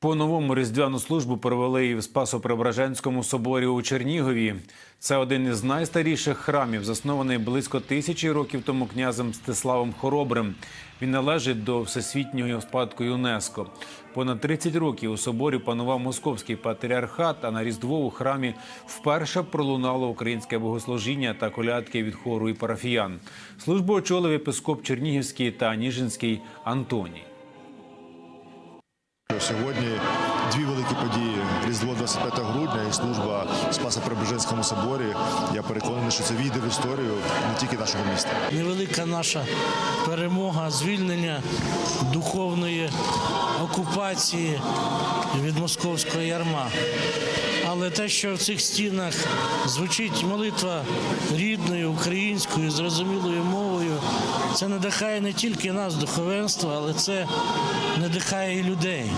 По новому різдвяну службу провели і в Спасо-Преображенському соборі у Чернігові. Це один із найстаріших храмів, заснований близько тисячі років тому князем Стиславом Хоробрим. Він належить до всесвітнього спадку ЮНЕСКо. Понад 30 років у соборі панував московський патріархат, а на Різдво у храмі вперше пролунало українське богослужіння та колядки від хору і парафіян. Службу очолив єпископ Чернігівський та Ніжинський Антоній. Сьогодні дві великі події: Різдво 25 грудня і служба в Спасо-Преображенському соборі. Я переконаний, що це війде в історію не тільки нашого міста. невелика наша перемога, звільнення духовної окупації від московського ярма. Але те, що в цих стінах звучить молитва рідною, українською, зрозумілою мовою, це надихає не тільки нас, духовенство, але це надихає і людей.